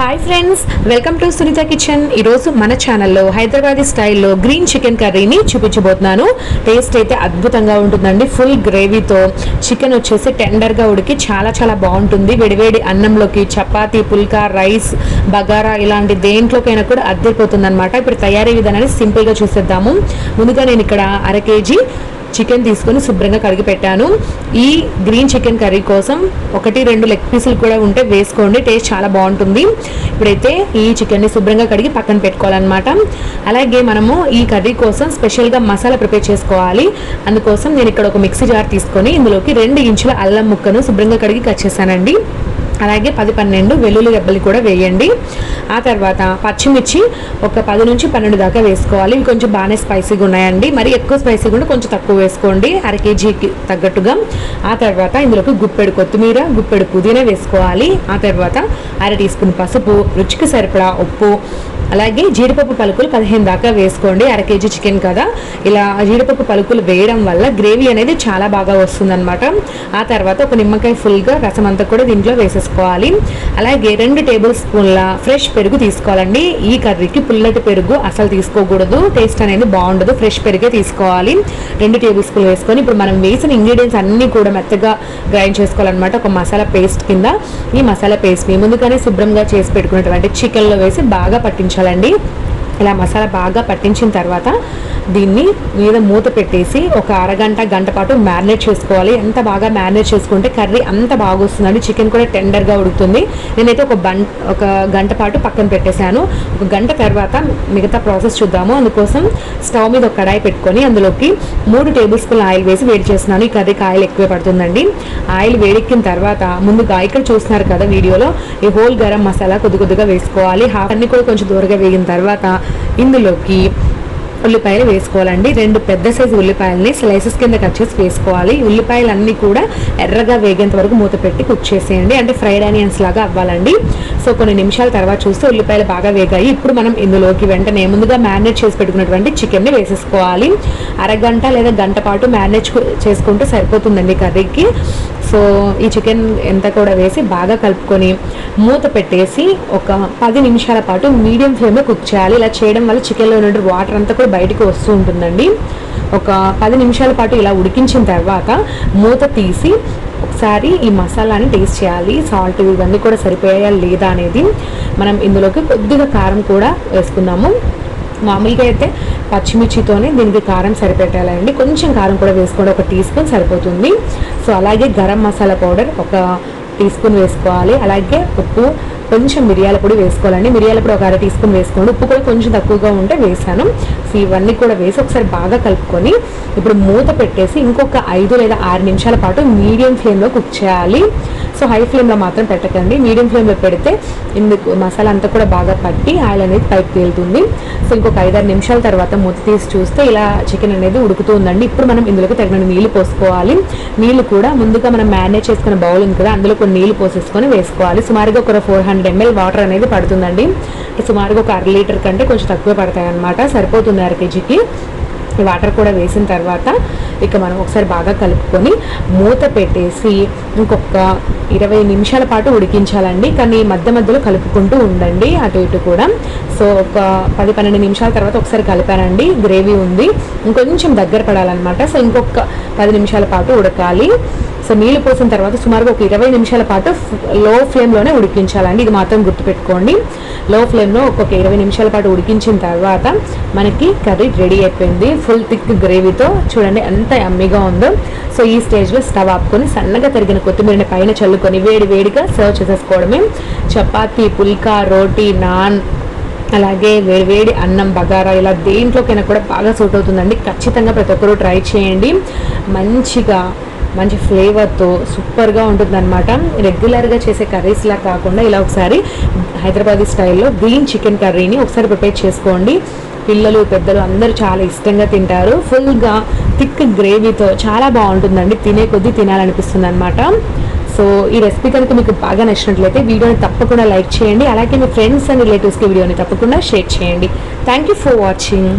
Hi friends welcome to Sunitha kitchen ఈరోజు మన ఛానల్లో హైదరాబాదీ స్టైల్లో గ్రీన్ చికెన్ కర్రీని చూపించబోతున్నాను. టేస్ట్ అయితే అద్భుతంగా ఉంటుందండి. ఫుల్ గ్రేవీతో చికెన్ వచ్చేసి టెండర్గా ఉడికి చాలా చాలా బాగుంటుంది. వేడివేడి అన్నంలోకి చపాతీ పుల్కా రైస్ బగారా ఇలాంటి దేంట్లోకైనా కూడా అద్దరిపోతుంది అనమాట ఇప్పుడు తయారీ విధానాన్ని సింపుల్గా చూసేద్దాము. ముందుగా నేను ఇక్కడ అర కేజీ చికెన్ తీసుకొని శుభ్రంగా కడిగి పెట్టాను. ఈ గ్రీన్ చికెన్ కర్రీ కోసం ఒకటి రెండు లెగ్ పీసులు కూడా ఉంటే వేసుకోండి టేస్ట్ చాలా బాగుంటుంది. ఇప్పుడైతే ఈ చికెన్ని శుభ్రంగా కడిగి పక్కన పెట్టుకోవాలన్నమాట. అలాగే మనము ఈ కర్రీ కోసం స్పెషల్గా మసాలా ప్రిపేర్ చేసుకోవాలి. అందుకోసం నేను ఇక్కడ ఒక మిక్సీ జార్ తీసుకొని ఇందులోకి రెండు ఇంచుల అల్లం ముక్కను శుభ్రంగా కడిగి కట్ చేశానండి. అలాగే పది పన్నెండు వెల్లుల్లి రెబ్బలు కూడా వేయండి. ఆ తర్వాత పచ్చిమిర్చి ఒక పది నుంచి పన్నెండు దాకా వేసుకోవాలి. ఇవి కొంచెం బాగానే స్పైసీగా ఉన్నాయండి. మరి ఎక్కువ స్పైసీగా ఉంటే కొంచెం తక్కువ వేసుకోండి. అర కేజీకి తగ్గట్టుగా. ఆ తర్వాత ఇందులోకి గుప్పెడు కొత్తిమీర గుప్పెడు పుదీనా వేసుకోవాలి. ఆ తర్వాత అర టీ స్పూన్ పసుపు రుచికి సరిపడా ఉప్పు అలాగే జీడిపప్పు పలుకులు పదిహేను దాకా వేసుకోండి. అర కేజీ చికెన్ కదా. ఇలా జీడిపప్పు పలుకులు వేయడం వల్ల గ్రేవీ అనేది చాలా బాగా వస్తుందన్నమాట. ఆ తర్వాత ఒక నిమ్మకాయ ఫుల్గా రసం అంతా కూడా దీంట్లో వేసేసుకోవాలి. అలాగే రెండు టేబుల్ స్పూన్ల ఫ్రెష్ పెరుగు తీసుకోవాలండి. ఈ కర్రీకి పుల్లటి పెరుగు అసలు తీసుకోకూడదు. టేస్ట్ అనేది బాగుండదు. ఫ్రెష్ పెరుగే తీసుకోవాలి. రెండు టేబుల్ స్పూన్ వేసుకొని ఇప్పుడు మనం వేసిన ఇంగ్రీడియంట్స్ అన్నీ కూడా మెత్తగా గ్రైండ్ చేసుకోవాలన్నమాట. ఒక మసాలా పేస్ట్ కింద. ఈ మసాలా పేస్ట్ని ముందుగానే శుభ్రంగా చేసి పెట్టుకున్నటువంటి చికెన్లో వేసి బాగా ఉంచాలండి ఇలా మసాలా బాగా పట్టించిన తర్వాత దీన్ని మీద మూత పెట్టేసి ఒక అరగంట గంట పాటు మ్యారినేట్ చేసుకోవాలి. ఎంత బాగా మ్యారినేట్ చేసుకుంటే కర్రీ అంత బాగా వస్తుందండి చికెన్ కూడా టెండర్గా ఉడుకుతుంది. నేనైతే ఒక బం ఒక గంట పాటు పక్కన పెట్టేశాను. ఒక గంట తర్వాత మిగతా ప్రాసెస్ చూద్దాము. అందుకోసం స్టవ్ మీద ఒక కడాయి పెట్టుకొని అందులోకి మూడు టేబుల్ స్పూన్ ఆయిల్ వేసి వేడి చేస్తున్నాను. ఈ కర్రీకి ఆయిల్ ఎక్కువే పడుతుందండి. ఆయిల్ వేడెక్కిన తర్వాత ముందుగా ఇక్కడ చూస్తున్నారు కదా వీడియోలో. ఈ హోల్ గరం మసాలా కొద్ది కొద్దిగా వేసుకోవాలి. హాఫ్ అన్ని కూడా కొంచెం దూరగా వేగిన తర్వాత ఇందులోకి ఉల్లిపాయలు వేసుకోవాలండి. రెండు పెద్ద సైజు ఉల్లిపాయలని స్లైసెస్ కింద కట్ చేసి వేసుకోవాలి. ఉల్లిపాయలు అన్నీ కూడా ఎర్రగా వేగేంత వరకు మూత పెట్టి కుక్ చేసేయండి. అంటే ఫ్రైడ్ ఆనియన్స్ లాగా అవ్వాలండి. సో కొన్ని నిమిషాల తర్వాత చూస్తే ఉల్లిపాయలు బాగా వేగాయి. ఇప్పుడు మనం ఇందులోకి వెంటనే ముందుగా మ్యారినేట్ చేసి పెట్టుకున్నటువంటి చికెన్ని వేసేసుకోవాలి. అరగంట లేదా గంట పాటు మ్యారినేట్ చేసుకుంటే సరిపోతుందండి కర్రీకి. సో ఈ చికెన్ ఎంత కూడా వేసి బాగా కలుపుకొని మూత పెట్టేసి ఒక పది నిమిషాల పాటు మీడియం ఫ్లేమ్లో కుక్ చేయాలి. ఇలా చేయడం వల్ల చికెన్లో ఉన్న వాటర్ అంతా కూడా బయటకు వస్తూ ఉంటుందండి. ఒక పది నిమిషాల పాటు ఇలా ఉడికించిన తర్వాత మూత తీసి ఒకసారి ఈ మసాలాని టేస్ట్ చేయాలి. సాల్ట్ ఇవన్నీ కూడా సరిపోయాయా లేదా అనేది మనం ఇందులోకి కొద్దిగా కారం కూడా వేసుకుందాము. మామూలుగా అయితే పచ్చిమిర్చితోనే దీనికి కారం సరిపెట్టాలండి కొంచెం కారం కూడా వేసుకోండి. ఒక టీ స్పూన్ సరిపోతుంది. సో అలాగే గరం మసాలా పౌడర్ ఒక టీ స్పూన్ వేసుకోవాలి. అలాగే ఉప్పు కొంచెం మిరియాల పొడి వేసుకోవాలండి. మిరియాల పొడి ఒక అర టీ స్పూన్ వేసుకోండి. ఉప్పు కూడా కొంచెం తక్కువగా ఉంటే వేసాను. సో ఇవన్నీ కూడా వేసి ఒకసారి బాగా కలుపుకొని ఇప్పుడు మూత పెట్టేసి ఇంకొక ఐదు లేదా ఆరు నిమిషాల పాటు మీడియం ఫ్లేమ్లో కుక్ చేయాలి. సో హై ఫ్లేమ్లో మాత్రం పెట్టకండి. మీడియం ఫ్లేమ్లో పెడితే ఇందుకు మసాలా అంతా కూడా బాగా పట్టి ఆయిల్ అనేది పైకి తేలుతుంది. సో ఇంకొక ఐదారు నిమిషాల తర్వాత మూత తీసి చూస్తే ఇలా చికెన్ అనేది ఉడుకుతూ ఉందండి ఇప్పుడు మనం ఇందులోకి తగిన నీళ్ళు పోసుకోవాలి. నీళ్ళు కూడా ముందుగా మనం మ్యారినేట్ చేసుకున్న బౌల్ ఉంది కదా అందులో కొన్ని నీళ్ళు పోసేసుకొని వేసుకోవాలి. సుమారుగా ఒక ఫోర్ హండ్రెడ్ ఎంఎల్ వాటర్ అనేది పడుతుందండి. సుమారుగా ఒక అర లీటర్ కంటే కొంచెం తక్కువ పడతాయి అనమాట సరిపోతుంది అర కేజీకి వాటర్ కూడా వేసిన తర్వాత ఇక మనం ఒకసారి బాగా కలుపుకొని మూత పెట్టేసి ఇంకొక ఇరవై నిమిషాల పాటు ఉడికించాలండి. కానీ మధ్య మధ్యలో కలుపుకుంటూ ఉండండి. అటు ఇటు కూడా. సో ఒక పది పన్నెండు నిమిషాల తర్వాత ఒకసారి కలిపానండి. గ్రేవీ ఉంది. ఇంకొంచెం దగ్గర పడాలన్నమాట. సో ఇంకొక పది నిమిషాల పాటు ఉడకాలి. సో నీళ్ళు పోసిన తర్వాత సుమారుగా ఒక ఇరవై నిమిషాల పాటు లో ఫ్లేమ్లోనే ఉడికించాలండి. ఇది మాత్రం గుర్తుపెట్టుకోండి. లో ఫ్లేమ్లో ఒక్కొక్క ఇరవై నిమిషాల పాటు ఉడికించిన తర్వాత మనకి కర్రీ రెడీ అయిపోయింది. ఫుల్ థిక్ గ్రేవీతో చూడండి ఎంత అమ్మిగా ఉందో. సో ఈ స్టేజ్లో స్టవ్ ఆపుకొని సన్నగా తరిగిన కొత్తిమీరని పైన చల్లుకొని వేడి వేడిగా సర్వ్ చేసేసుకోవడమే. చపాతీ పుల్కా రోటీ నాన్ అలాగే వేడివేడి అన్నం బగారా ఇలా దేంట్లోకైనా కూడా బాగా సూట్ అవుతుందండి. ఖచ్చితంగా ప్రతి ఒక్కరూ ట్రై చేయండి. మంచిగా మంచి ఫ్లేవర్తో సూపర్గా ఉంటుందన్నమాట. రెగ్యులర్గా చేసే కర్రీస్లా కాకుండా ఇలా ఒకసారి హైదరాబాదీ స్టైల్లో గ్రీన్ చికెన్ కర్రీని ఒకసారి ప్రిపేర్ చేసుకోండి. పిల్లలు పెద్దలు అందరూ చాలా ఇష్టంగా తింటారు. ఫుల్గా థిక్ గ్రేవీతో చాలా బాగుంటుందండి. తినే కొద్దీ తినాలనిపిస్తుంది అనమాట సో ఈ రెసిపీ కనుక మీకు బాగా నచ్చినట్లయితే వీడియోని తప్పకుండా లైక్ చేయండి. అలాగే మీ ఫ్రెండ్స్ అండ్ రిలేటివ్స్కి వీడియోని తప్పకుండా షేర్ చేయండి. Thank you for watching.